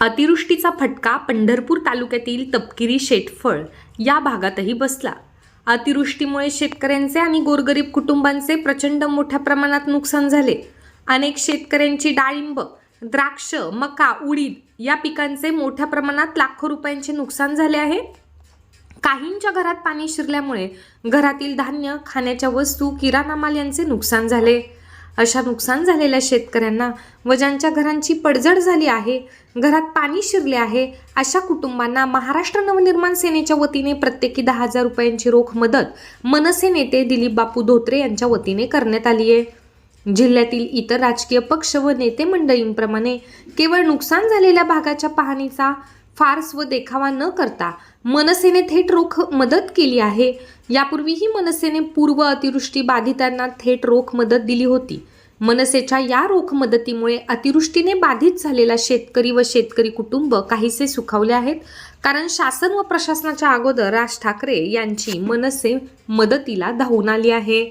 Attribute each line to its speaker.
Speaker 1: अतिवृष्टीचा फटका पंढरपूर तालुक्यातील तपकिरी शेतफळ या भागातही बसला. अतिवृष्टीमुळे शेतकऱ्यांचे आणि गोरगरीब कुटुंबांचे प्रचंड मोठ्या प्रमाणात नुकसान झाले. अनेक शेतकऱ्यांची डाळिंब द्राक्ष मका उडीद या पिकांचे मोठ्या प्रमाणात लाखो रुपयांचे नुकसान झाले आहे. काहींच्या घरात पाणी शिरल्यामुळे घरातील धान्य खाण्याच्या वस्तू किराणा माल यांचे नुकसान झाले. अशा नुकसान झालेल्या शेतकऱ्यांना व ज्यांच्या घरांची पडझड झाली आहे घरात पाणी शिरले आहे अशा कुटुंबांना महाराष्ट्र नवनिर्माण सेनेच्या वतीने प्रत्येकी दहा हजार रुपयांची रोख मदत मनसे नेते दिलीप बापू धोत्रे यांच्या वतीने करण्यात आली आहे. जिल्ह्यातील इतर राजकीय पक्ष व नेते मंडळींप्रमाणे केवळ नुकसान झालेल्या भागाच्या पाहणीचा फार्स व देखावा न करता मनसेने थेट रोख मदत केली आहे. यापूर्वीही मनसेने पूर्व अतिवृष्टी बाधितांना थेट रोख मदत दिली होती. मनसेच्या या रोख मदतीमुळे अतिवृष्टीने बाधित झालेला शेतकरी व शेतकरी कुटुंब काहीसे सुखावले आहेत. कारण शासन व प्रशासनाच्या अगोदर राज ठाकरे यांची मनसे मदतीला धावून आली आहे.